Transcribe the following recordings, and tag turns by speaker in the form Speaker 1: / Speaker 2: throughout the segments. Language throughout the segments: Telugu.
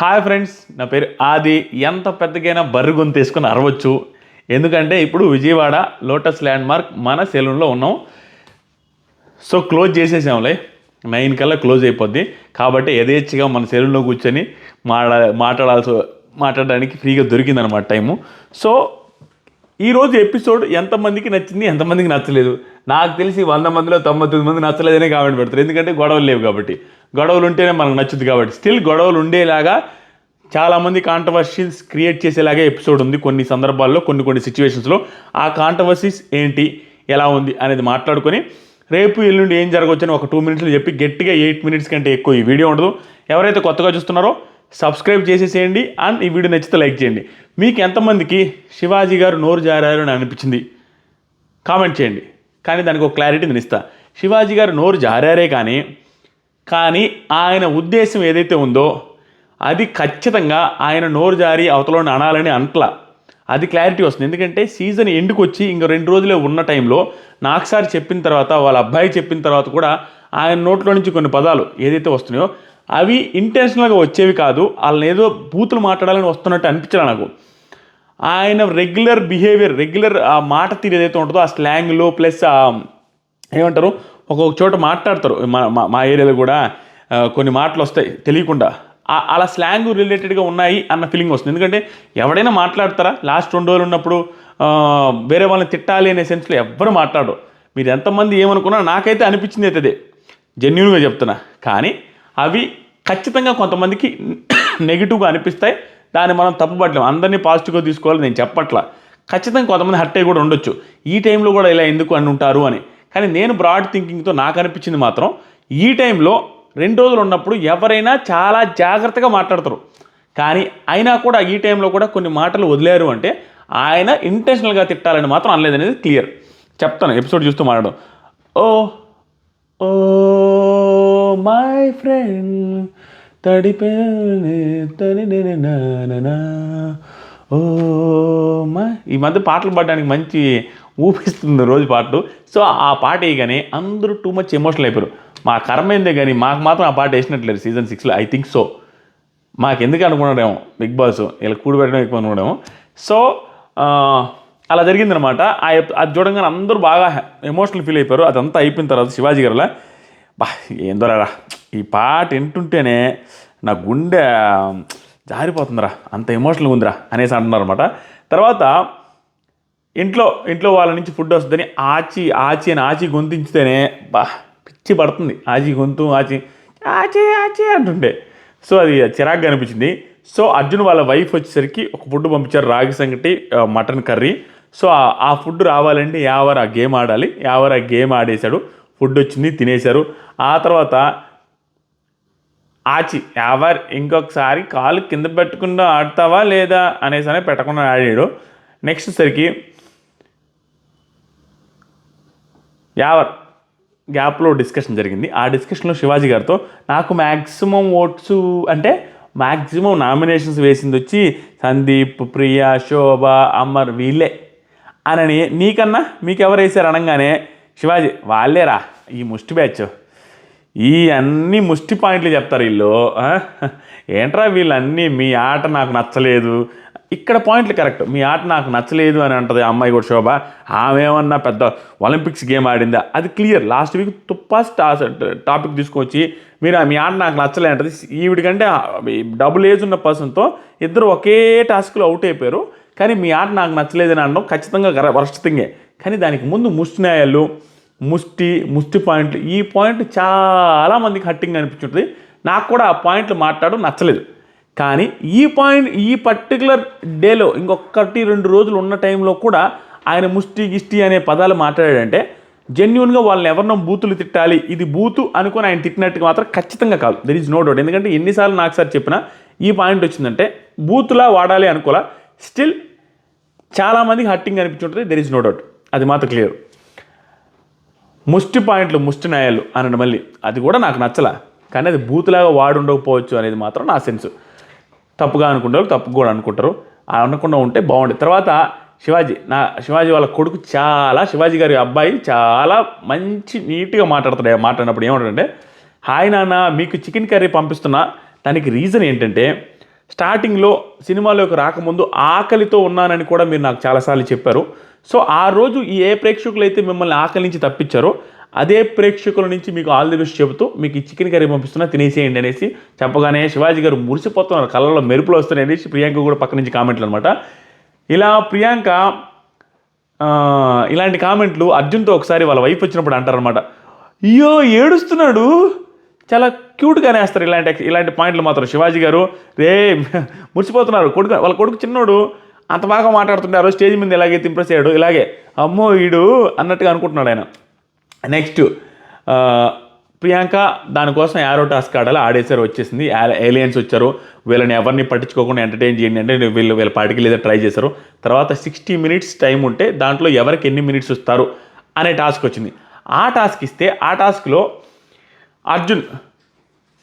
Speaker 1: హాయ్ ఫ్రెండ్స్ నా పేరు ఆది. ఎంత పెద్దగైనా బర్రె గొంతు తీసుకుని అరవచ్చు. ఎందుకంటే ఇప్పుడు విజయవాడ లోటస్ ల్యాండ్ మార్క్ మన సెలూన్లో ఉన్నాం. సో క్లోజ్ చేసేసాంలే. నైన్ కల్లా క్లోజ్ అయిపోద్ది. కాబట్టి యథేచ్ఛగా మన సెలూన్లో కూర్చొని మాట్లా మాట్లాడాల్సి మాట్లాడడానికి ఫ్రీగా దొరికిందనమాట టైము. సో ఈరోజు ఎపిసోడ్ ఎంతమందికి నచ్చింది ఎంతమందికి నచ్చలేదు? నాకు తెలిసి వంద మందిలో తొంభై తొమ్మిది మంది నచ్చలేదనే కామెంట్ పెడతారు. ఎందుకంటే గొడవలు లేవు కాబట్టి. గొడవలు ఉంటేనే మనకు నచ్చుద్ది కాబట్టి. స్టిల్ గొడవలు ఉండేలాగా చాలామంది కాంట్రవర్సీస్ క్రియేట్ చేసేలాగే ఎపిసోడ్ ఉంది కొన్ని సందర్భాల్లో కొన్ని కొన్ని సిచ్యువేషన్స్లో ఆ కాంట్రవర్సీస్ ఏంటి ఎలా ఉంది అనేది మాట్లాడుకొని రేపు ఎల్లుండి ఏం జరగవచ్చని ఒక టూ మినిట్స్లో చెప్పి గట్టిగా ఎయిట్ మినిట్స్ కంటే ఎక్కువ ఈ వీడియో ఉండదు. ఎవరైతే కొత్తగా చూస్తున్నారో సబ్స్క్రైబ్ చేసేసేయండి అండ్ ఈ వీడియో నచ్చితే లైక్ చేయండి. మీకు ఎంతమందికి శివాజీ గారు నోరు జారారు అని అనిపించింది? కామెంట్ చేయండి. కానీ దానికి ఒక క్లారిటీ నేను ఇస్తా. శివాజీ గారు నోరు జారారే కానీ కానీ ఆయన ఉద్దేశం ఏదైతే ఉందో అది ఖచ్చితంగా ఆయన నోరు జారి అవతలని అనాలని అంట్లా. అది క్లారిటీ వస్తుంది. ఎందుకంటే సీజన్ ఎండుకు వచ్చి ఇంక రెండు రోజులే ఉన్న టైంలో నాకుసారి చెప్పిన తర్వాత వాళ్ళ అబ్బాయి చెప్పిన తర్వాత కూడా ఆయన నోట్లో నుంచి కొన్ని పదాలు ఏదైతే వస్తున్నాయో అవి ఇంటెన్షనల్గా వచ్చేవి కాదు. వాళ్ళని ఏదో బూతులు మాట్లాడాలని వస్తున్నట్టు అనిపించాలి నాకు. ఆయన రెగ్యులర్ బిహేవియర్ రెగ్యులర్ ఆ మాట తీరు ఏదైతే ఉంటుందో ఆ స్లాంగ్లో ప్లస్ ఏమంటారు? ఒక్కొక్క చోట మాట్లాడతారు. మా మా- మా ఏరియాలో కూడా కొన్ని మాటలు వస్తాయి తెలియకుండా. అలా స్లాంగ్ రిలేటెడ్గా ఉన్నాయి అన్న ఫీలింగ్ వస్తుంది. ఎందుకంటే ఎవడైనా మాట్లాడతారా? లాస్ట్ రెండు రోజులు ఉన్నప్పుడు వేరే వాళ్ళని తిట్టాలి అనే సెన్స్లో ఎవ్వరు మాట్లాడరు. మీరు ఎంతమంది ఏమనుకున్నా నాకైతే అనిపించింది అయితే అదే. జెన్యున్గా చెప్తున్నా. కానీ అవి ఖచ్చితంగా కొంతమందికి నెగిటివ్గా అనిపిస్తాయి. దాన్ని మనం తప్పుపట్టలేం. అందరినీ పాజిటివ్గా తీసుకోవాలి నేను చెప్పట్లా. ఖచ్చితంగా కొంతమంది హర్ట్ అయ్యి కూడా ఉండొచ్చు. ఈ టైంలో కూడా ఇలా ఎందుకు అని ఉంటారు అని. కానీ నేను బ్రాడ్ థింకింగ్తో నాకు అనిపించింది మాత్రం ఈ టైంలో రెండు రోజులు ఉన్నప్పుడు ఎవరైనా చాలా జాగ్రత్తగా మాట్లాడతారు. కానీ అయినా కూడా ఈ టైంలో కూడా కొన్ని మాటలు వదిలేరు అంటే ఆయన ఇంటెన్షనల్గా తిట్టాలని మాత్రం అనలేదనేది క్లియర్ చెప్తాను. ఎపిసోడ్ చూస్తూ మాట్లాడడం ఓ ఓ. మై ఫ్రెండ్ తడిపే తడి ఓ మా. ఈ మధ్య పాటలు పాడడానికి మంచి ఊపిస్తుంది రోజు పాటలు సో ఆ పాట వేయగానే అందరూ టూ మచ్ ఎమోషనల్ అయిపోయారు. మా కర్మ ఏందే కానీ మాకు మాత్రం ఆ పాట వేసినట్లేదు సీజన్ సిక్స్లో ఐ థింక్ సో మాకు ఎందుకు అనుకున్నాడేమో బిగ్ బాస్. ఇలా కూడిపెట్టడం ఎక్కువ అనుకున్నాడేమో. సో అలా జరిగిందనమాట ఆ అది చూడంగానే అందరూ బాగా ఎమోషనల్ ఫీల్ అయిపోయారు. అదంతా అయిపోయిన తర్వాత శివాజీ గారులా బా ఏం దొరరా ఈ పాట వింటుంటేనే నా గుండె జారిపోతుందిరా. అంత ఎమోషనల్గా ఉందిరా అనేసి అంటున్నారు అనమాట తర్వాత ఇంట్లో ఇంట్లో వాళ్ళ నుంచి ఫుడ్ వస్తుందని ఆచి ఆచి అని ఆచి గొంతించితేనే బా పిచ్చి పడుతుంది. ఆచి గొంతు ఆచి ఆచి ఆచి అంటుంటే సో అది చిరాగ్గా అనిపించింది. సో అర్జున్ వాళ్ళ వైఫ్ వచ్చేసరికి ఒక ఫుడ్ పంపించారు రాగి సంగటి మటన్ కర్రీ. సో ఆ- ఆ ఫుడ్ రావాలంటే యావర్ ఆ గేమ్ ఆడాలి యావర్ ఆ గేమ్ ఆడేశాడు. ఫుడ్ వచ్చింది తినేశారు. ఆ తర్వాత ఆచి ఎవర్ ఇంకొకసారి కాలు కింద పెట్టకుండా ఆడతావా లేదా అనేసి అనే పెట్టకుండా ఆడాడు. నెక్స్ట్ సరికి యావర్ గ్యాప్లో డిస్కషన్ జరిగింది. ఆ డిస్కషన్లో శివాజీ గారితో నాకు మ్యాక్సిమం ఓట్స్ అంటే మ్యాక్సిమం నామినేషన్స్ వేసింది వచ్చి సందీప్ ప్రియా శోభ అమర్ వీళ్ళే అనని నీకన్నా మీకు ఎవరు వేసారు అనగానే శివాజీ వాళ్ళేరా ఈ ముష్టి బ్యాచ్? ఈ అన్ని ముష్టి పాయింట్లు చెప్తారు వీళ్ళు. ఏంట్రా వీళ్ళన్నీ? మీ ఆట నాకు నచ్చలేదు. ఇక్కడ పాయింట్లు కరెక్ట్. మీ ఆట నాకు నచ్చలేదు అని అంటది అమ్మాయి కూడా శోభ. ఆమె ఏమన్నా పెద్ద ఒలింపిక్స్ గేమ్ ఆడిందా? అది క్లియర్. లాస్ట్ వీక్ తుప్పాస్ టాపిక్ తీసుకొచ్చి మీరు ఆ మీ ఆట నాకు నచ్చలే అంటది. ఈవిడికంటే డబుల్ ఏజ్ ఉన్న పర్సన్తో ఇద్దరు ఒకే టాస్క్లో అవుట్ అయిపోయారు. కానీ మీ ఆట నాకు నచ్చలేదని అనడం ఖచ్చితంగా వరస్ట్ థింగే. కానీ దానికి ముందు ముష్టి న్యాయాలు ముష్టి ముష్టి పాయింట్లు ఈ పాయింట్ చాలా మందికి హట్టింగ్ అనిపించుంటుంది. నాకు కూడా ఆ పాయింట్లు మాట్లాడడం నచ్చలేదు. కానీ ఈ పాయింట్ ఈ పర్టికులర్ డేలో ఇంకొకటి రెండు రోజులు ఉన్న టైంలో కూడా ఆయన ముష్టి గిష్టి అనే పదాలు మాట్లాడాడంటే జెన్యున్గా వాళ్ళని ఎవరినో బూతులు తిట్టాలి ఇది బూతు అనుకొని ఆయన తిట్టినట్టుగా మాత్రం ఖచ్చితంగా కాదు. దెర్ ఈజ్ నో డౌట్ ఎందుకంటే ఎన్నిసార్లు నాకు సార్ చెప్పినా ఈ పాయింట్ వచ్చిందంటే బూతులా వాడాలి అనుకోలే. స్టిల్ చాలామందికి హట్టింగ్ అనిపించుంటుంది. దెర్ ఈజ్ నో డౌట్ అది మాత్రం క్లియర్ ముష్టి పాయింట్లు ముష్టి న్యాయాలు అనడం మళ్ళీ. అది కూడా నాకు నచ్చలా. కానీ అది బూతులాగా వాడు ఉండకపోవచ్చు అనేది మాత్రం నా సెన్స్ తప్పుగా అనుకుంటారు తప్పు కూడా అనుకుంటారు. అనుకుండా ఉంటే బాగుండేది తర్వాత శివాజీ నా శివాజీ వాళ్ళ కొడుకు చాలా శివాజీ గారి అబ్బాయి చాలా మంచి నీట్గా మాట్లాడతాడు మాట్లాడినప్పుడు ఏమంటాడంటే హాయ్ నాన్న మీకు చికెన్ కర్రీ పంపిస్తున్నా. దానికి రీజన్ ఏంటంటే స్టార్టింగ్లో సినిమాలోకి రాకముందు ఆకలితో ఉన్నానని కూడా మీరు నాకు చాలాసార్లు చెప్పారు. సో ఆ రోజు ఏ ప్రేక్షకులు అయితే మిమ్మల్ని ఆకలి నుంచి తప్పించారో అదే ప్రేక్షకుల నుంచి మీకు ఆల్ ది బెస్ట్ చెబుతూ మీకు ఈ చికెన్ కర్రీ పంపిస్తున్నా తినేసేయండి అనేసి చెప్పగానే శివాజీ గారు మురిసిపోతున్నారు కళ్ళలో మెరుపులు వస్తున్నాయి అనేసి ప్రియాంక కూడా పక్క నుంచి కామెంట్లు అనమాట ఇలా ప్రియాంక ఇలాంటి కామెంట్లు అర్జున్తో ఒకసారి వాళ్ళ వైఫ్ వచ్చినప్పుడు అంటారనమాట అయ్యో ఏడుస్తున్నాడు! చాలా క్యూట్గానే వేస్తారు ఇలాంటి ఇలాంటి పాయింట్లు మాత్రం శివాజీ గారు. రే మురిసిపోతున్నారు కొడుకు వాళ్ళ కొడుకు చిన్నోడు అంత బాగా మాట్లాడుతుంటారు స్టేజ్ మీద ఇలాగే ఇంప్రెస్ అయ్యాడు ఇలాగే అమ్మో వీడు అన్నట్టుగా అనుకుంటున్నాడు ఆయన. నెక్స్ట్ ప్రియాంక దానికోసం యారో టాస్క్ ఆడాలి ఆడేసారు వచ్చేసింది ఏలియన్స్ వచ్చారు వీళ్ళని ఎవరిని పట్టించుకోకుండా ఎంటర్టైన్ చేయండి అంటే వీళ్ళు వీళ్ళ పాటికి లేదా ట్రై చేశారు. తర్వాత సిక్స్టీ మినిట్స్ టైం ఉంటే దాంట్లో ఎవరికి ఎన్ని మినిట్స్ వస్తారు అనే టాస్క్ వచ్చింది. ఆ టాస్క్ ఇస్తే ఆ టాస్క్లో అర్జున్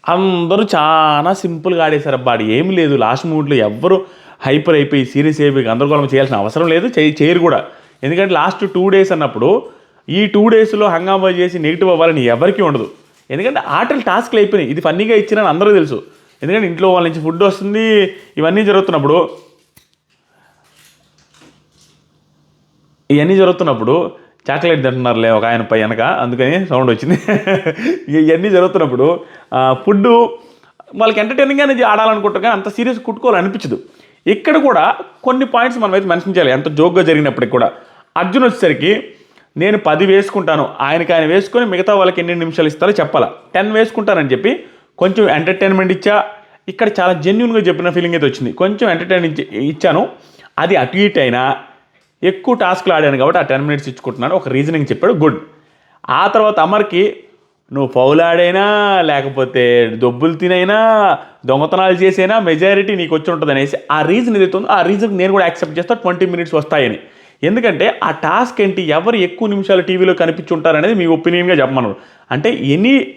Speaker 1: అందరూ చాలా సింపుల్గా ఆడేశారు అబ్బా ఆడు ఏమి లేదు లాస్ట్ మూమెంట్లో ఎవ్వరు హైపర్ అయిపోయి సీరియస్ అయిపోయి గందరగోళం చేయాల్సిన అవసరం లేదు చేయి చేయరు కూడా. ఎందుకంటే లాస్ట్ టూ డేస్ అన్నప్పుడు ఈ టూ డేస్లో హంగామా చేసి నెగిటివ్ అవ్వాలని ఎవరికీ ఉండదు. ఎందుకంటే ఆటలు టాస్క్లు అయిపోయినాయి. ఇది ఫన్నీగా ఇచ్చినని అందరూ తెలుసు. ఎందుకంటే ఇంట్లో వాళ్ళ నుంచి ఫుడ్ వస్తుంది ఇవన్నీ జరుగుతున్నప్పుడు ఇవన్నీ జరుగుతున్నప్పుడు చాక్లెట్ తింటున్నారులే ఒక ఆయన పై వెనక అందుకని సౌండ్ వచ్చింది. ఇవన్నీ జరుగుతున్నప్పుడు ఫుడ్ వాళ్ళకి ఎంటర్టైనింగ్గానే ఆడాలనుకుంటారు కానీ అంత సీరియస్ కుట్టుకోవాలనిపించదు. ఇక్కడ కూడా కొన్ని పాయింట్స్ మనం అయితే మెన్షన్ చేయాలి. ఎంత జోక్గా జరిగినప్పటికి కూడా. అర్జున్ వచ్చేసరికి నేను పది వేసుకుంటాను. ఆయనకి ఆయన వేసుకొని మిగతా వాళ్ళకి ఎన్ని నిమిషాలు ఇస్తారో చెప్పాలా. టెన్ వేసుకుంటానని చెప్పి కొంచెం ఎంటర్టైన్మెంట్ ఇచ్చా. ఇక్కడ చాలా జెన్యున్గా చెప్పిన ఫీలింగ్ అయితే వచ్చింది. కొంచెం ఎంటర్టైన్ ఇచ్చాను. అది అటు ఇటు అయినా ఎక్కువ టాస్క్లు ఆడాను కాబట్టి ఆ టెన్ మినిట్స్ ఇచ్చుకుంటున్నాను. ఒక రీజనింగ్ చెప్పాడు. గుడ్ ఆ తర్వాత అమర్కి నువ్వు ఫౌల్ ఆడైనా లేకపోతే దొబ్బులు తినైనా దొంగతనాలు చేసైనా మెజారిటీ నీకు వచ్చి ఉంటుంది అనేసి ఆ రీజన్ ఏదైతే ఉందో ఆ రీజన్ నేను కూడా యాక్సెప్ట్ చేస్తా ట్వంటీ మినిట్స్ వస్తాయని. ఎందుకంటే ఆ టాస్క్ ఏంటి? ఎవరు ఎక్కువ నిమిషాలు టీవీలో కనిపించుంటారనేది మీ ఒపీనియన్గా చెప్పమన్నారు. అంటే ఎనీ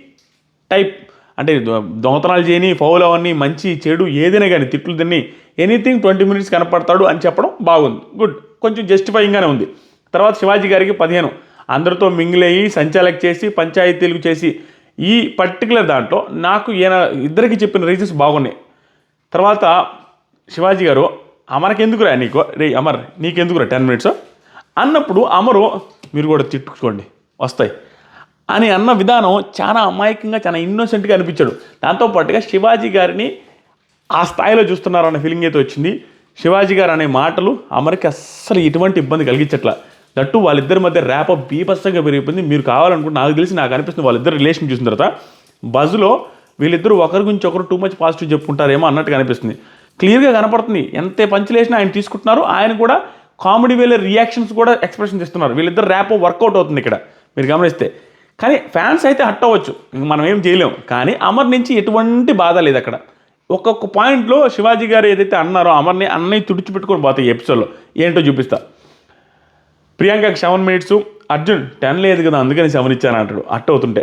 Speaker 1: టైప్ అంటే దొ- దొంగతనాలు చేయని ఫౌల్ అవన్నీ మంచి చెడు ఏదైనా కానీ తిట్లు తిని ఎనీథింగ్ ట్వంటీ మినిట్స్ కనపడతాడు అని చెప్పడం బాగుంది. గుడ్ కొంచెం జస్టిఫైయింగ్గానే ఉంది. తర్వాత శివాజీ గారికి పదిహేను. అందరితో మింగిల్ అయ్యి సంచాలక్ చేసి పంచాయతీలు చేసి ఈ పర్టికులర్ దాంట్లో నాకు ఈయన ఇద్దరికి చెప్పిన రీజన్స్ బాగున్నాయి. తర్వాత శివాజీ గారు అమర్కి నీకు? రే అమర్ నీకెందుకురా టెన్ మినిట్స్? అన్నప్పుడు అమరు మీరు కూడా తిట్టుకోండి వస్తాయి. అని అన్న విధానం చాలా అమాయకంగా చాలా ఇన్నోసెంట్గా అనిపించాడు. దాంతోపాటుగా శివాజీ గారిని ఆ స్థాయిలో చూస్తున్నారు అన్న ఫీలింగ్ అయితే వచ్చింది. శివాజీ గారు అనే మాటలు అమర్కి అస్సలు ఎటువంటి ఇబ్బంది కలిగించట్ల. తట్టు వాళ్ళిద్దరి మధ్య ర్యాప్ బీభత్సంగా పెరిగిపోయింది. మీరు కావాలనుకుంటే నాకు తెలిసి నాకు అనిపిస్తుంది వాళ్ళిద్దరు రిలేషన్ చూసిన తర్వాత బజ్లో వీళ్ళిద్దరూ ఒకరి గురించి ఒకరు టూ మచ్ పాజిటివ్ చెప్పుకుంటారేమో అన్నట్టుగా అనిపిస్తుంది. క్లియర్గా కనపడుతుంది. ఎంత పంచులేసినా ఆయన తీసుకుంటున్నారు. ఆయన కూడా కామెడీ వేలే రియాక్షన్స్ కూడా ఎక్స్ప్రెషన్ ఇస్తున్నారు. వీళ్ళిద్దరు ర్యాప్ వర్కౌట్ అవుతుంది ఇక్కడ. మీరు గమనిస్తే. కానీ ఫ్యాన్స్ అయితే హట్ అవ్వచ్చు. ఇంక మనం ఏం చేయలేం. కానీ అమర్ నుంచి ఎటువంటి బాధ లేదు అక్కడ. ఒక్కొక్క పాయింట్లో శివాజీ గారు ఏదైతే అన్నారో అమర్ని అన్నయ్య తుడిచిపెట్టుకొని పోతాయి ఈ ఎపిసోడ్లో ఏంటో చూపిస్తా. ప్రియాంకకి సెవెన్ మినిట్స్ అర్జున్ టెన్ లేదు కదా అందుకని సెవెన్ ఇచ్చాను అంటాడు. అట్ అవుతుంటే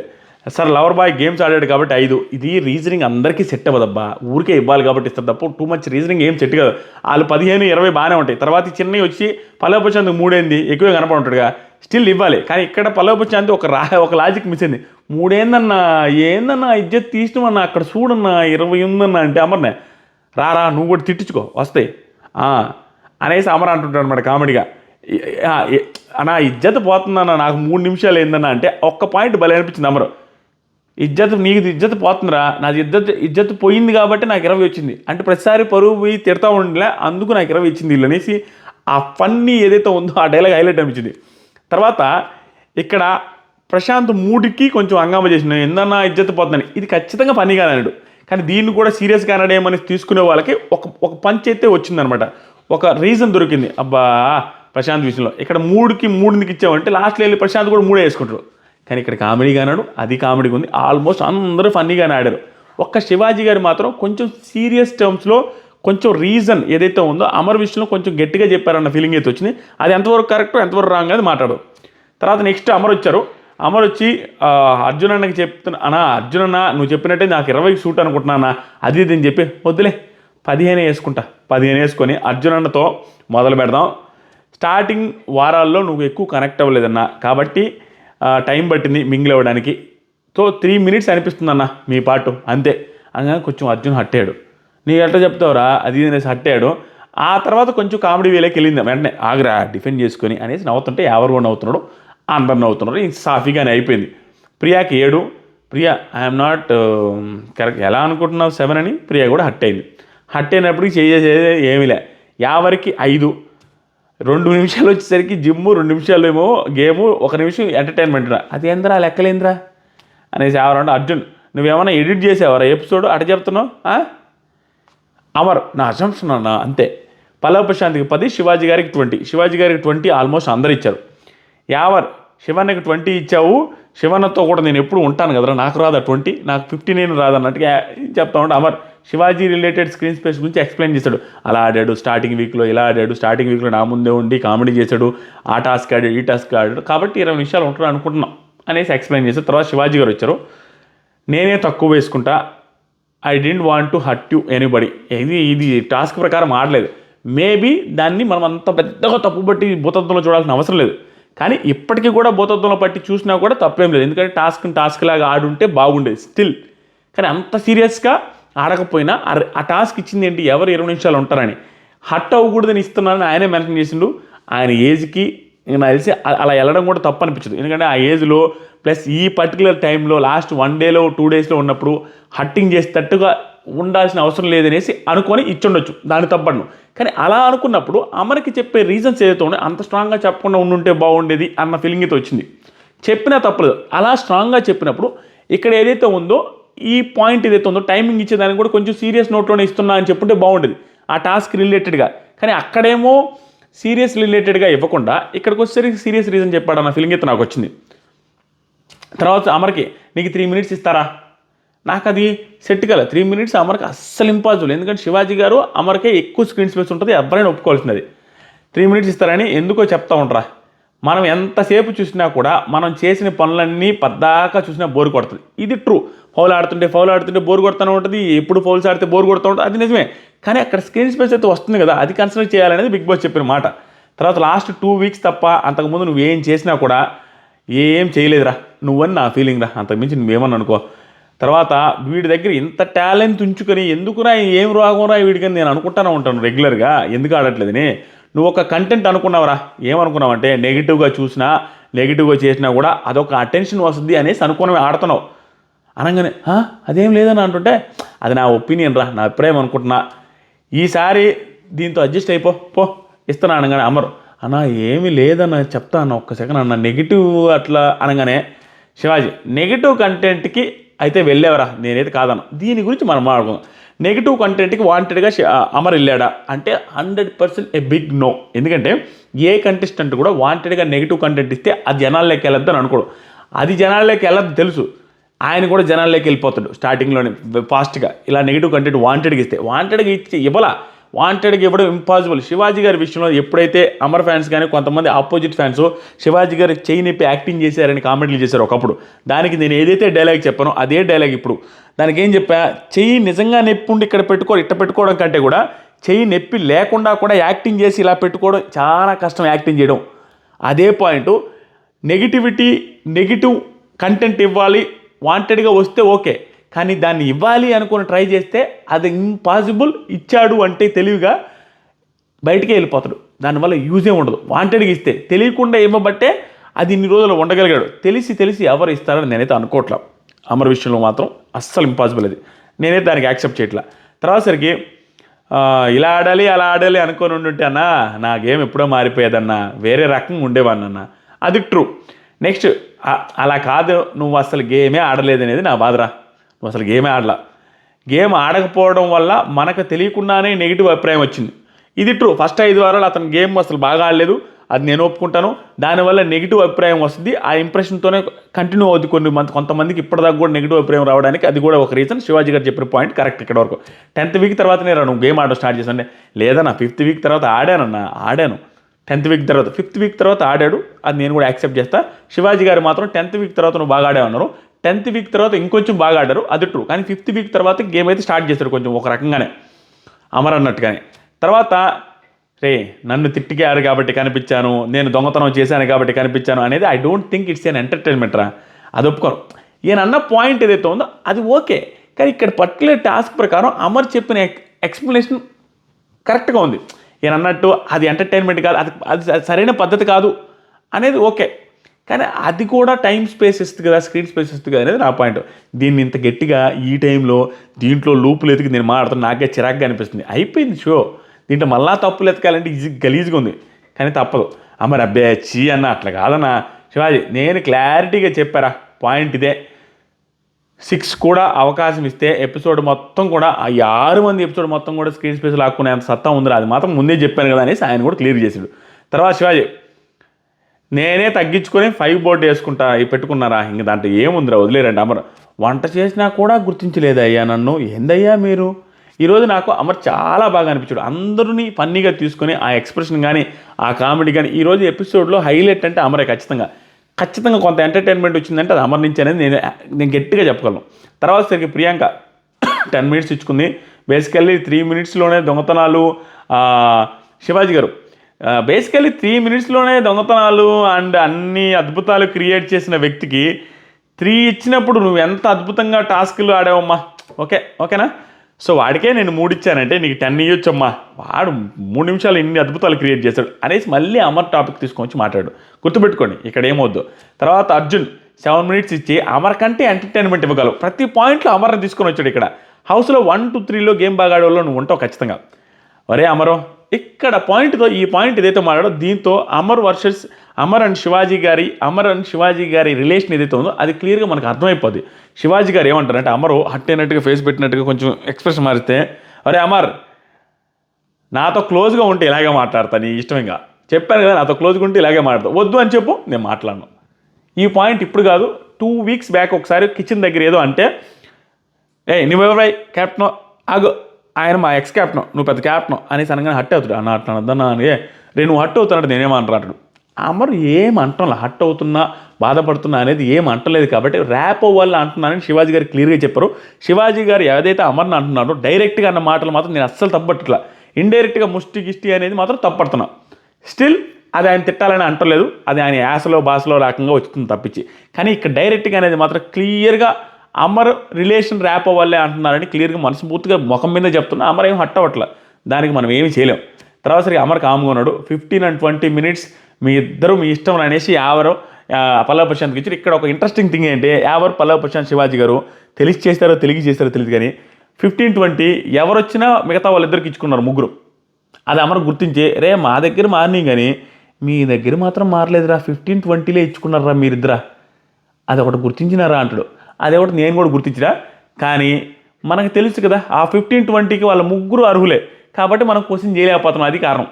Speaker 1: సార్ లవర్ బాయ్ గేమ్స్ ఆడాడు కాబట్టి ఐదు. ఇది రీజనింగ్ అందరికీ సెట్ అవ్వదబ్బా. ఊరికే ఇవ్వాలి కాబట్టి ఇస్తారు తప్ప టూ మచ్ రీజనింగ్ ఏం సెట్ కాదు. వాళ్ళు పదిహేను ఇరవై బాగానే ఉంటాయి. తర్వాత చిన్నవి వచ్చి పల్లవ మూడేంది? ఎక్కువే కనపడుంటాడుగా స్టిల్ ఇవ్వాలి. కానీ ఇక్కడ పల్లవ ఒక రా ఒక లాజిక్ మిస్ అయింది. మూడేందన్నా ఏందన్నా ఇజ్జత్ తీసినవన్నా అక్కడ చూడన్నా ఇరవై ఉందన్నా అంటే అమర్నే రారా నువ్వు కూడా తిట్టించుకో వస్తాయి. అనేసి అమర్ అంటుంటాడు అనమాట కామెడీగా. అన్నా ఇజ్జత్ పోతుందన్న నాకు మూడు నిమిషాలు ఏందన్నా అంటే ఒక్క పాయింట్ భలే అనిపించింది అమరు. ఇజ్జత్ నీకు ఇజ్జత్ పోతుందిరా. నాది ఇజ్జత్ ఇజ్జత్ పోయింది కాబట్టి నాకు ఇరవై వచ్చింది. అంటే ప్రతిసారి పరువు పోయి తిడతా ఉండలే అందుకు నాకు ఇరవై ఇచ్చింది వీళ్ళు అనేసి ఆ ఫన్నీ ఏదైతే ఉందో ఆ డైలాగ్ హైలైట్ అనిపించింది. తర్వాత ఇక్కడ ప్రశాంత్ మూడికి కొంచెం హంగామా చేసిన ఏందన్నా ఇజ్జత్ పోతుందని. ఇది ఖచ్చితంగా పని అన్నాడు. కానీ దీన్ని కూడా సీరియస్గా అనడేమని తీసుకునే వాళ్ళకి ఒక ఒక పంచ్ అయితే వచ్చిందనమాట. ఒక రీజన్ దొరికింది. అబ్బా ప్రశాంత్ విషయంలో. ఇక్కడ మూడుకి మూడుకి ఇచ్చామంటే లాస్ట్లో వెళ్ళి ప్రశాంత్ కూడా మూడే వేసుకుంటారు. కానీ ఇక్కడ కామెడీగా ఆడాడు అది కామెడీగా ఉంది. ఆల్మోస్ట్ అందరూ ఫన్నీగానే ఆడారు. ఒక్క శివాజీ గారు మాత్రం కొంచెం సీరియస్ టర్మ్స్లో కొంచెం రీజన్ ఏదైతే ఉందో అమర్ విషయంలో కొంచెం గట్టిగా చెప్పారన్న ఫీలింగ్ అయితే వచ్చింది. అది ఎంతవరకు కరెక్టో ఎంతవరకు రాంగ్ అది మాట్లాడు తర్వాత నెక్స్ట్ అమర్ వచ్చారు. అమర్ వచ్చి అర్జున్ అన్నకి చెప్తున్నా అన్నా అర్జున్ అన్న నువ్వు చెప్పినట్టే నాకు ఇరవై సూట్ అనుకుంటున్నా అది ఇది అని చెప్పి వద్దులే పదిహేనే వేసుకుంటా. పదిహేను వేసుకొని అర్జున్ అన్నతో మొదలు పెడదాం. స్టార్టింగ్ వారాల్లో నువ్వు ఎక్కువ కనెక్ట్ అవ్వలేదన్నా. కాబట్టి టైం పట్టింది మింగిల్ అవ్వడానికి. సో త్రీ మినిట్స్ అనిపిస్తుందన్న మీ పాటు. అంతే. అనగా కొంచెం అర్జున్ హట్టాడు. నీకు ఎట్లా చెప్తావురా? అది అనేసి హట్టాడు. ఆ తర్వాత కొంచెం కామెడీ వేలోకి వెళ్ళింది. వెంటనే ఆగ్రా డిఫెండ్ చేసుకొని అనేసి నవ్వుతుంటే ఎవరు కూడా నవ్వుతున్నాడు అందరు నవ్వుతున్నారు ఇది సాఫీగానే అయిపోయింది. ప్రియాకి ఏడు. ప్రియా ఐఎమ్ నాట్ కరెక్ట్ ఎలా అనుకుంటున్నావు? సెవెన్ అని ప్రియా కూడా హట్ అయింది. హట్ అయినప్పటికీ చేసేది ఏమీ లే. యావరికి ఐదు. రెండు నిమిషాలు వచ్చేసరికి జిమ్ రెండు నిమిషాలు ఏమో గేము ఒక నిమిషం ఎంటర్టైన్మెంట్ రా. ఏంద్రా లెక్కలేంద్రా? అనేసి ఎవరంటే అర్జున్ నువ్వేమైనా ఎడిట్ చేసావరా ఎపిసోడ్? అట చెప్తున్నావు అమర్ నా అసంప్షన్ అన్న అంతే. పల్లవ ప్రశాంత్కి పది శివాజీ గారికి ట్వంటీ. శివాజీ గారికి ట్వంటీ ఆల్మోస్ట్ అందరు ఇచ్చారు. యావర్ శివన్నకి ట్వంటీ ఇచ్చావు శివన్నతో కూడా నేను ఎప్పుడు ఉంటాను కదరా నాకు రాదా ట్వంటీ? నాకు ఫిఫ్టీ నేను రాదన్నట్టుగా చెప్తా ఉంటా Amar. Shivaji related screen space గురించి ఎక్స్ప్లెయిన్ చేశాడు. అలా ఆడాడు స్టార్టింగ్ వీక్లో ఇలా ఆడాడు స్టార్టింగ్ వీక్లో నా ముందే ఉండి కామెడీ చేశాడు ఆ టాస్క్ ఆడాడు ఈ టాస్క్ ఆడాడు. కాబట్టి ఇరవై నిమిషాలు ఉంటాడు అనుకుంటున్నాం అనేసి ఎక్స్ప్లెయిన్ చేశారు. తర్వాత శివాజీ గారు వచ్చారు. నేనే తక్కువ వేసుకుంటా. I didn't want to hurt you anybody. ఇది ఇది టాస్క్ ప్రకారం ఆడలేదు. మేబీ దాన్ని మనం అంత పెద్దగా తప్పు బట్టి భూతత్వంలో చూడాల్సిన అవసరం లేదు. కానీ ఇప్పటికీ కూడా భూతత్వంలో పట్టి చూసినా కూడా తప్పేం లేదు. ఎందుకంటే టాస్క్ టాస్క్ లాగా ఆడుంటే బాగుండేది. స్టిల్ కానీ అంత సీరియస్గా ఆడకపోయినా ఆ- ఆ టాస్క్ ఇచ్చింది ఏంటి? ఎవరు ఇరవై నిమిషాలు ఉంటారని. హట్ అవ్వకూడదని ఇస్తున్నారని ఆయనే మెన్షన్ చేసిండు. ఆయన ఏజ్కి నాకు తెలిసి అలా వెళ్ళడం కూడా తప్పు అనిపించదు ఎందుకంటే ఆ ఏజ్లో ప్లస్ ఈ పర్టికులర్ టైంలో లాస్ట్ వన్ డేలో టూ డేస్లో ఉన్నప్పుడు హట్టింగ్ చేసేటట్టుగా ఉండాల్సిన అవసరం లేదనేసి అనుకొని ఇచ్చుండొచ్చు. దాని తప్పను. కానీ అలా అనుకున్నప్పుడు అమరికి చెప్పే రీజన్స్ ఏదైతే ఉన్నాయో అంత స్ట్రాంగ్గా చెప్పకుండా ఉండుంటే బాగుండేది అన్న ఫీలింగ్ అయితే వచ్చింది. చెప్పినా తప్పలేదు. అలా స్ట్రాంగ్గా చెప్పినప్పుడు ఇక్కడ ఏదైతే ఉందో ఈ పాయింట్ ఏదైతే ఉందో టైమింగ్ ఇచ్చేదానికి కూడా కొంచెం సీరియస్ నోట్లోనే ఇస్తున్నా అని చెప్పుంటే బాగుండేది. ఆ టాస్క్ రిలేటెడ్గా కానీ అక్కడేమో సీరియస్ రిలేటెడ్గా ఇవ్వకుండా ఇక్కడికి వచ్చేసరికి సీరియస్ రీజన్ చెప్పాడు అన్న ఫీలింగ్ అయితే నాకు వచ్చింది తర్వాత అమర్కి నీకు త్రీ మినిట్స్ ఇస్తారా? నాకు అది సెట్ కల. త్రీ మినిట్స్ అమర్కి అస్సలు ఇంపాసిబుల్ ఎందుకంటే శివాజీ గారు అమర్కే ఎక్కువ స్క్రీన్ స్పేస్ ఉంటుంది ఎవరైనా ఒప్పుకోవాల్సింది త్రీ మినిట్స్ ఇస్తారని ఎందుకో చెప్తా ఉంటారా మనం ఎంతసేపు చూసినా కూడా మనం చేసిన పనులన్నీ పద్దాకా చూసినా బోరు కొడుతుంది. ఇది ట్రూ ఫౌల్ ఆడుతుంటే ఫౌల్ ఆడుతుంటే బోర్ కొడుతూనే ఉంటుంది. ఎప్పుడు ఫౌల్స్ ఆడితే బోర్ కొడుతూ ఉంటుంది. అది నిజమే. కానీ అక్కడ స్క్రీన్ స్పేస్ అయితే వస్తుంది కదా. అది కన్సిడర్ చేయాలనేది బిగ్ బాస్ చెప్పిన మాట. తర్వాత లాస్ట్ టూ వీక్స్ తప్ప అంతకుముందు నువ్వు ఏం చేసినా కూడా ఏం చేయలేదురా. నువ్వని నా ఫీలింగ్ రా. అంతకుమించి నువ్వేమని అనుకో. తర్వాత వీడి దగ్గర ఇంత టాలెంట్ ఉంచుకొని ఎందుకురా ఏం రోగంరా వీడికని నేను అనుకుంటానే ఉంటాను రెగ్యులర్గా ఎందుకు ఆడట్లేదని నువ్వు ఒక కంటెంట్ అనుకున్నావురా. ఏమనుకున్నావంటే నెగిటివ్గా చూసినా నెగిటివ్గా చేసినా కూడా అదొక అటెన్షన్ వస్తుంది అనేసి అనుకుని ఆడుతున్నావు. అనగానే అదేం లేదని అంటుంటే అది నా ఒపీనియన్ రా నా అభిప్రాయం అనుకుంటున్నా. ఈసారి దీంతో అడ్జస్ట్ అయిపో పో ఇస్తున్నా అనగానే అమరు అన్న ఏమీ లేదన్న చెప్తా అన్న ఒక్క సెకండ్ అన్న నెగిటివ్ అట్లా అనగానే శివాజీ నెగిటివ్ కంటెంట్కి అయితే వెళ్ళేవరా? నేనైతే కాదన్న. దీని గురించి మనం మాట్లాడుకుందాం నెగిటివ్ కంటెంట్కి వాంటెడ్గా అమర్ వెళ్ళాడా? అంటే hundred percent a big no ఎందుకంటే ఏ కంటెస్టెంట్ కూడా వాంటెడ్గా నెగిటివ్ కంటెంట్ ఇస్తే అది జనాల్లోకి వెళ్ళొద్దు అని అనుకోడు. అది జనాల్లోకి వెళ్ళదు తెలుసు. ఆయన కూడా జనాల్లోకి వెళ్ళిపోతాడు స్టార్టింగ్లోనే ఫాస్ట్గా ఇలా నెగిటివ్ కంటెంట్ వాంటెడ్గా ఇస్తే వాంటెడ్గా ఇచ్చి ఇవ్వాల? వాంటెడ్గా ఇవ్వడం ఇంపాసిబుల్ శివాజీ గారి విషయంలో ఎప్పుడైతే అమర్ ఫ్యాన్స్ కానీ కొంతమంది ఆపోజిట్ ఫ్యాన్స్ శివాజీ గారి చేయి నొప్పి యాక్టింగ్ చేశారని కామెంట్లు చేశారు ఒకప్పుడు. దానికి నేను ఏదైతే డైలాగ్ చెప్పానో అదే డైలాగ్ ఇప్పుడు. దానికి ఏం చెప్పా? చెయ్యి నిజంగా నొప్పి ఉండి ఇక్కడ పెట్టుకో ఇట్ట పెట్టుకోవడం కంటే కూడా చెయ్యి నొప్పి లేకుండా కూడా యాక్టింగ్ చేసి ఇలా పెట్టుకోవడం చాలా కష్టం యాక్టింగ్ చేయడం. అదే పాయింట్ నెగిటివిటీ నెగిటివ్ కంటెంట్ ఇవ్వాలి. వాంటెడ్గా వస్తే ఓకే కానీ దాన్ని ఇవ్వాలి అనుకుని ట్రై చేస్తే అది ఇంపాసిబుల్ ఇచ్చాడు అంటే తెలివిగా బయటికి వెళ్ళిపోతాడు. దానివల్ల యూజే ఉండదు. వాంటెడ్గా ఇస్తే తెలియకుండా ఇవ్వబట్టే అది ఇన్ని రోజులు ఉండగలిగాడు. తెలిసి తెలిసి ఎవరు ఇస్తారని నేనైతే అనుకోవట్లా. అమర్ విషయంలో మాత్రం అస్సలు ఇంపాసిబుల్ అది. నేనైతే దానికి యాక్సెప్ట్ చేయట్లా. తర్వాత సరికి ఇలా ఆడాలి అలా ఆడాలి అనుకొని ఉండుంటే అన్న నా గేమ్ ఎప్పుడో మారిపోయేదన్నా వేరే రకంగా ఉండేవాడిని అది ట్రూ నెక్స్ట్ అలా కాదు నువ్వు అసలు గేమే ఆడలేదు అనేది నా బాధరా. నువ్వు అసలు గేమే ఆడలా. గేమ్ ఆడకపోవడం వల్ల మనకు తెలియకుండానే నెగిటివ్ అభిప్రాయం వచ్చింది. ఇది ట్రూ. ఫస్ట్ ఐదు వారాలు అతను గేమ్ అసలు బాగా ఆడలేదు. అది నేను ఒప్పుకుంటాను. దానివల్ల నెగిటివ్ అభిప్రాయం వస్తుంది. ఆ ఇంప్రెషన్తోనే కంటిన్యూ అవుతుంది కొన్ని మంది కొంతమందికి ఇప్పటిదాకా కూడా నెగిటివ్ అభిప్రాయం రావడానికి అది కూడా ఒక రీజన్ శివాజీ గారు చెప్పిన పాయింట్ కరెక్ట్ ఇక్కడ వరకు. టెన్త్ వీక్ తర్వాత నేను గేమ్ ఆడడం స్టార్ట్ చేశాను లేదన్నా ఫిఫ్త్ వీక్ తర్వాత ఆడానన్నా ఆడాను. టెన్త్ వీక్ తర్వాత ఫిఫ్త్ వీక్ తర్వాత ఆడాడు. అది నేను కూడా యాక్సెప్ట్ చేస్తా. శివాజీ గారు మాత్రం టెన్త్ వీక్ తర్వాత నువ్వు బాగా ఆడావు టెన్త్ వీక్ తర్వాత ఇంకొంచెం బాగా ఆడారు. అది ట్రూ కానీ ఫిఫ్త్ వీక్ తర్వాత గేమ్ అయితే స్టార్ట్ చేశారు కొంచెం ఒక రకంగానే. అమర్ అన్నట్టుగానే. తర్వాత రే నన్ను తిట్టికారు కాబట్టి కనిపించాను. నేను దొంగతనం చేశాను కాబట్టి కనిపించాను అనేది I don't think it's an entertainment రా. అది ఒప్పుకోను. ఈయన అన్న పాయింట్ ఏదైతే ఉందో అది ఓకే కానీ ఇక్కడ పర్టికులర్ టాస్క్ ప్రకారం అమర్ చెప్పిన ఎక్స్ప్లెనేషన్ కరెక్ట్గా ఉంది. ఈయన అన్నట్టు అది ఎంటర్టైన్మెంట్ కాదు అది అది సరైన పద్ధతి కాదు అనేది ఓకే. కానీ అది కూడా టైం స్పేస్ ఇస్తుంది కదా స్క్రీన్ స్పేస్ ఇస్తుంది కదా అనేది నా పాయింట్. దీన్ని ఇంత గట్టిగా ఈ టైంలో దీంట్లో లూపులు ఎతికి నేను మాట్లాడుతున్నా నాకే చిరాగ్గా అనిపిస్తుంది. అయిపోయింది షో. దీంట్లో మళ్ళా తప్పులు ఎతకాలంటే ఈజీ గలీజ్గా ఉంది. కానీ తప్పదు. అమ్మ మరి చీ అన్న అట్లా కాదన్నా. శివాజీ నేను క్లారిటీగా చెప్పారా? పాయింట్ ఇదే. సిక్స్ కూడా అవకాశం ఇస్తే ఎపిసోడ్ మొత్తం కూడా ఆ ఆరు మంది ఎపిసోడ్ మొత్తం కూడా స్క్రీన్ స్పేస్ లాక్కునే అంత సత్తా ఉందిరా. అది మాత్రం ముందే చెప్పాను కదా అనేసి ఆయన కూడా క్లియర్ చేసాడు తర్వాత శివాజీ నేనే తగ్గించుకొని ఫైవ్ బోర్డు వేసుకుంటా పెట్టుకున్నారా? ఇంక దాంట్లో ఏముందిరా? వదిలేరండి అమర్. వంట చేసినా కూడా గుర్తించలేదయ్యా నన్ను. ఏందయ్యా మీరు? ఈరోజు నాకు అమర్ చాలా బాగా అనిపించాడు. అందరినీ ఫన్నీగా తీసుకొని ఆ ఎక్స్ప్రెషన్ కానీ ఆ కామెడీ కానీ ఈరోజు ఎపిసోడ్లో హైలైట్ అంటే అమరే ఖచ్చితంగా. ఖచ్చితంగా కొంత ఎంటర్టైన్మెంట్ వచ్చిందంటే అది అమర్ నుంచి అనేది నేను నేను గట్టిగా చెప్పగలను. తర్వాత సరికి ప్రియాంక టెన్ మినిట్స్ ఇచ్చుకుంది. బేసికల్లీ త్రీ మినిట్స్లోనే దొంగతనాలు శివాజీ గారు. బేసికల్లీ త్రీ మినిట్స్లోనే దొంగతనాలు అండ్ అన్ని అద్భుతాలు క్రియేట్ చేసిన వ్యక్తికి త్రీ ఇచ్చినప్పుడు నువ్వు ఎంత అద్భుతంగా టాస్క్లు ఆడావమ్మా. ఓకే ఓకేనా సో వాడికే నేను మూడు ఇచ్చానంటే నీకు టెన్ ఇవ్వచ్చమ్మా వాడు మూడు నిమిషాలు ఇన్ని అద్భుతాలు క్రియేట్ చేశాడు. అనేసి మళ్ళీ అమర్ టాపిక్ తీసుకొని వచ్చి మాట్లాడు. గుర్తుపెట్టుకోండి ఇక్కడ ఏమొద్దు. తర్వాత అర్జున్ సెవెన్ మినిట్స్ ఇచ్చి అమర్ కంటే ఎంటర్టైన్మెంట్ ఇవ్వగలవు. ప్రతి పాయింట్లో అమర్ని తీసుకొని వచ్చాడు ఇక్కడ. హౌస్లో వన్ టూ త్రీలో గేమ్ బాగా వాళ్ళు నువ్వు ఉంటావు ఖచ్చితంగా. ఒరే అమరో ఇక్కడ పాయింట్తో ఈ పాయింట్ ఏదైతే మాట్లాడో దీంతో అమర్ వర్సెస్ అమర్ అండ్ శివాజీ గారి అమర్ అండ్ శివాజీ గారి రిలేషన్ ఏదైతే ఉందో అది క్లియర్గా మనకు అర్థమైపోద్ది. శివాజీ గారు ఏమంటారంటే అమరు హట్ అయినట్టుగా ఫేస్ పెట్టినట్టుగా కొంచెం ఎక్స్ప్రెషన్ మారితే అరే అమర్ నాతో క్లోజ్గా ఉంటే ఇలాగే మాట్లాడతా నీ ఇష్టంగా. చెప్పాను కదా నాతో క్లోజ్గా ఉంటే ఇలాగే మాట్లాడతా. వద్దు అని చెప్పు నేను మాట్లాడను. ఈ పాయింట్ ఇప్పుడు కాదు టూ వీక్స్ బ్యాక్ ఒకసారి కిచెన్ దగ్గర ఏదో అంటే ఏ నువ్వెవరై? క్యాప్టెన్ ఆగు. ఆయన మా ఎక్స్ క్యాప్టెన్ నువ్వు పెద్ద క్యాప్టెన్ అనేసి అనగానే హట్ అవుతాడు. అన్న అట్లా అనొద్దన్నా అని రే నువ్వు హట్ అవుతున్నాడు నేనేమంటాడు అమరు ఏం అంటంలా హట్ అవుతున్నా బాధపడుతున్నా అనేది ఏం అంటలేదు కాబట్టి ర్యాప్ వల్ల అంటున్నానని శివాజీ గారు క్లియర్గా చెప్పారు. శివాజీ గారు ఏదైతే అమర్ని అంటున్నాడో డైరెక్ట్గా అన్న మాటలు మాత్రం నేను అస్సలు తప్పట్లా ఇండైరెక్ట్గా ముష్టి గిష్టి అనేది మాత్రం తప్పడుతున్నా స్టిల్ అది ఆయన తిట్టాలని అంటలేదు. అది ఆయన యాసలో భాషలో రకంగా వచ్చింది తప్పించి. కానీ ఇక్కడ డైరెక్ట్గా అనేది మాత్రం క్లియర్గా అమర్ రిలేషన్ ర్యాప్ వల్లే అంటున్నారని క్లియర్గా మనస్ఫూర్తిగా ముఖం మీద చెప్తున్నా. అమర్ ఏం హట్టవట్ల దానికి మనం ఏమీ చేయలేం. తర్వాత సరిగా అమర్ కామ్గా ఉన్నాడు. ఫిఫ్టీన్ అండ్ ట్వంటీ మినిట్స్ మీ ఇద్దరు మీ ఇష్టం అనేసి యావరు పల్లవ ప్రశాంత్కి ఇచ్చారు. ఇక్కడ ఒక ఇంట్రెస్టింగ్ థింగ్ ఏంటి యావర్ పల్లవ ప్రశాంత్ శివాజీ గారు తెలిసి చేస్తారో తెలిగి చేస్తారో తెలియదు కానీ ఫిఫ్టీన్ ట్వంటీ ఎవరు వచ్చినా మిగతా వాళ్ళిద్దరికి ఇచ్చుకున్నారు ముగ్గురు. అది అమరు గుర్తించి రే మా దగ్గర మారినాయి కానీ మీ దగ్గర మాత్రం మారలేదురా. ఫిఫ్టీన్ ట్వంటీలే ఇచ్చుకున్నారా మీరిద్దరా. అది ఒకటి గుర్తించినారా అంటాడు. అదే ఒకటి నేను కూడా గుర్తించినా. కానీ మనకు తెలుసు కదా ఆ ఫిఫ్టీన్ ట్వంటీకి వాళ్ళ ముగ్గురు అర్హులే. కాబట్టి మనం క్వశ్చన్ చేయలేకపోతున్నాం అది కారణం.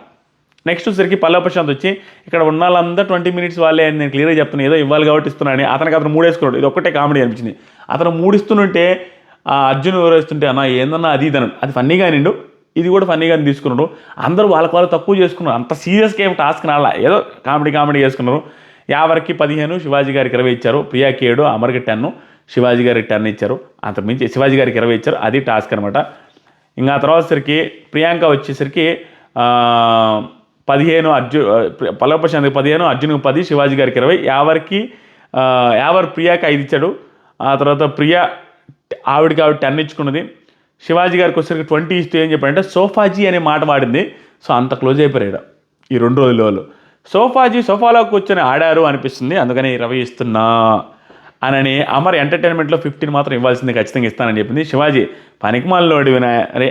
Speaker 1: నెక్స్ట్ వచ్చేసరికి పల్లవ ప్రశాంత్ వచ్చి ఇక్కడ ఉన్న వాళ్ళందరూ ట్వంటీ మినిట్స్ వాళ్ళే అని నేను క్లియర్గా చెప్తున్నాను ఏదో ఇవ్వాలి కాబట్టి ఇస్తున్నాను అతనికి అతను మూడు వేసుకున్నాడు ఇది ఒక్కటే కామెడీ అనిపించింది. అతను మూడిస్తుంటే ఆ అర్జున్ ఎవరు అన్న ఏందన్నా అది ఇది అది ఫన్నీగా నిండు ఇది కూడా ఫన్నీగా తీసుకున్నాడు. అందరూ వాళ్ళకి వాళ్ళు తక్కువ చేసుకున్నారు. అంత సీరియస్గా ఏం టాస్క్ నాలా. ఏదో కామెడీ కామెడీ చేసుకున్నారు. యావరికి పదిహేను శివాజీ గారికి ఇరవై ఇచ్చారు. ప్రియాకి ఏడు అమర్కి శివాజీ గారికి టెన్ ఇచ్చారు. అంతకుమించి శివాజీ గారికి ఇరవై ఇచ్చారు. అది టాస్క్ అనమాట ఇంకా ఆ తర్వాత సరికి ప్రియాంక వచ్చేసరికి పదిహేను అర్జు పల్లవ పదిహేను అర్జున్కి పది శివాజీ గారికి ఇరవై. యావరికి యావర్ ప్రియాకి ఐదు ఇచ్చాడు. ఆ తర్వాత ప్రియా ఆవిడకి ఆవిడ టెన్ ఇచ్చుకున్నది. శివాజీ గారికి వచ్చేసరికి ట్వంటీ ఇస్తూ ఏం చెప్పారంటే సోఫాజీ అనే మాట వాడింది. సో అంత క్లోజ్ అయిపోయారు ఈ రెండు రోజుల వాళ్ళు. సోఫాజీ సోఫాలో కూర్చొని ఆడారు అనిపిస్తుంది. అందుకని ఇరవై ఇస్తున్నా. అనని అమర్ ఎంటర్టైన్మెంట్లో ఫిఫ్టీన్ మాత్రం ఇవ్వాల్సింది ఖచ్చితంగా ఇస్తానని చెప్పింది. శివాజీ పనికిమాలలో అడిగిన అరే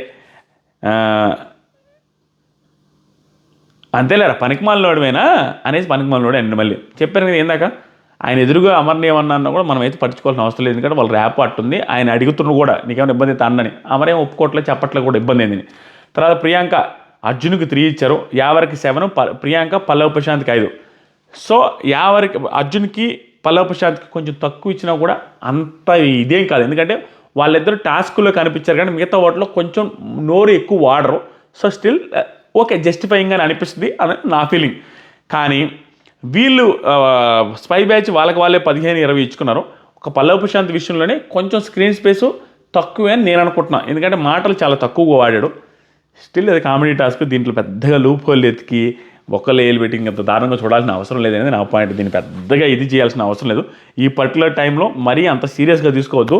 Speaker 1: అంతేలేరా పనికిమాలినోడివేనా అనేసి పనికిమాలినోడు అండి మళ్ళీ. చెప్పాను కదా ఏందాక ఆయన ఎదురుగా అమర్ని ఏమన్నా అన్నా కూడా మనం అయితే పట్టించుకోవాల్సిన అవసరం లేదు. ఎందుకంటే వాళ్ళు ర్యాప్ అట్టుంది ఆయన అడుగుతున్న కూడా నీకేమైనా ఇబ్బంది అయితే అన్నని. అమరేం ఒప్పుకోవట్లేదు చెప్పట్లేదు కూడా ఇబ్బంది అయింది. తర్వాత ప్రియాంక అర్జున్కి త్రీ ఇచ్చారు యావరికి సెవెన్ ప ప్రియాంక పల్లవ ప్రశాంత్కి ఐదు. సో యావరికి అర్జున్కి పల్లవప్రశాంత్కి కొంచెం తక్కువ ఇచ్చినా కూడా అంత ఇదేం కాదు. ఎందుకంటే వాళ్ళిద్దరు టాస్క్లో కనిపించారు కానీ మిగతా వాటిలో కొంచెం నోరు ఎక్కువ వాడరు. సో స్టిల్ ఓకే జస్టిఫైయింగ్ అని అనిపిస్తుంది అని నా ఫీలింగ్ కానీ వీళ్ళు స్పై బ్యాచ్ వాళ్ళకి వాళ్ళే పదిహేను ఇరవై ఇచ్చుకున్నారు. ఒక పల్లవ ప్రశాంత్ విషయంలోనే కొంచెం స్క్రీన్ స్పేస్ తక్కువే అని నేను అనుకుంటున్నాను ఎందుకంటే మాటలు చాలా తక్కువగా వాడాడు. స్టిల్ అది కామెడీ టాస్క్ దీంట్లో పెద్దగా లూప్ హోల్ ఎతికి ఒక్కళ్ళు ఏలు పెట్టి ఇంత దారుణంగా చూడాల్సిన అవసరం లేదనేది నా పాయింట్ దీన్ని పెద్దగా ఇది చేయాల్సిన అవసరం లేదు. ఈ పర్టికులర్ టైంలో మరీ అంత సీరియస్గా తీసుకోవద్దు.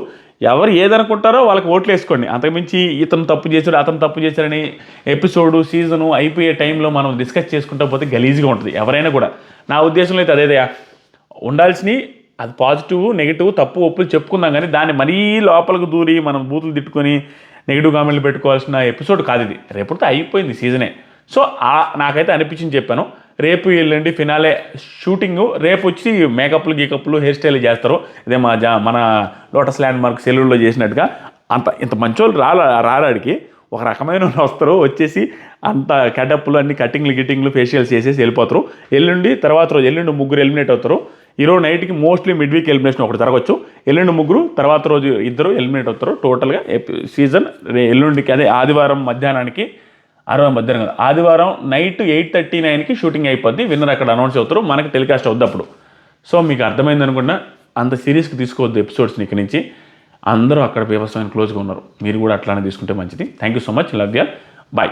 Speaker 1: ఎవరు ఏదనుకుంటారో వాళ్ళకి ఓట్లు వేసుకోండి. అంతకుమించి ఇతను తప్పు చేశాడు అతను తప్పు చేశాడని ఎపిసోడు సీజను అయిపోయే టైంలో మనం డిస్కస్ చేసుకుంటా పోతే గలీజ్గా ఉంటుంది. ఎవరైనా కూడా. నా ఉద్దేశంలో అయితే అదేదయా ఉండాల్సినవి అది పాజిటివ్ నెగిటివ్ తప్పు ఒప్పులు చెప్పుకుందాం కానీ దాన్ని మరీ లోపలికి దూరి మనం బూతులు తిట్టుకొని నెగిటివ్ కామెంట్లు పెట్టుకోవాల్సిన ఎపిసోడ్ కాదు ఇది. రేపటితో అయిపోయింది సీజనే సో నాకైతే అనిపించింది చెప్పాను. రేపు ఎల్లుండి ఫినాలే షూటింగ్. రేపు వచ్చి మేకప్లు గీకప్లు హెయిర్ స్టైల్ చేస్తారు. ఇదే మా జా మన లోటస్ ల్యాండ్ మార్క్ సెలూన్లో చేసినట్టుగా. అంత ఇంత మంచోళ్ళు రాలా రారాడికి ఒక రకమైన వాళ్ళు వస్తారు. వచ్చేసి అంత కటప్లు అన్ని కటింగ్లు గిట్టింగ్లు ఫేషియల్స్ చేసేసి వెళ్ళిపోతారు. ఎల్లుండి తర్వాత రోజు ఎల్లుండి ముగ్గురు ఎలిమినేట్ అవుతారు. ఈరోజు నైట్కి మోస్ట్లీ మిడ్ వీక్ ఎలిమినేషన్ ఒకటి జరగచ్చు. ఎల్లుండి ముగ్గురు తర్వాత రోజు ఇద్దరు ఎలిమినేట్ అవుతారు. టోటల్గా సీజన్ ఎల్లుండికి అదే ఆదివారం మధ్యాహ్నానికి ఆదివారం మధ్యాహ్నం కాదు ఆదివారం నైట్ ఎయిట్ థర్టీ నైన్కి షూటింగ్ అయిపోద్ది. విన్నర్ అక్కడ అనౌన్స్ అవుతారు. మనకి టెలికాస్ట్ అవుద్ది అప్పుడు సో మీకు అర్థమైంది అనుకున్నా అంత సీరియస్కి తీసుకోవద్దు ఎపిసోడ్స్ని ఇక్కడి నుంచి. అందరూ అక్కడ బీభత్సమైన క్లోజ్గా ఉన్నారు. మీరు కూడా అట్లానే తీసుకుంటే మంచిది. Thank you so much love bye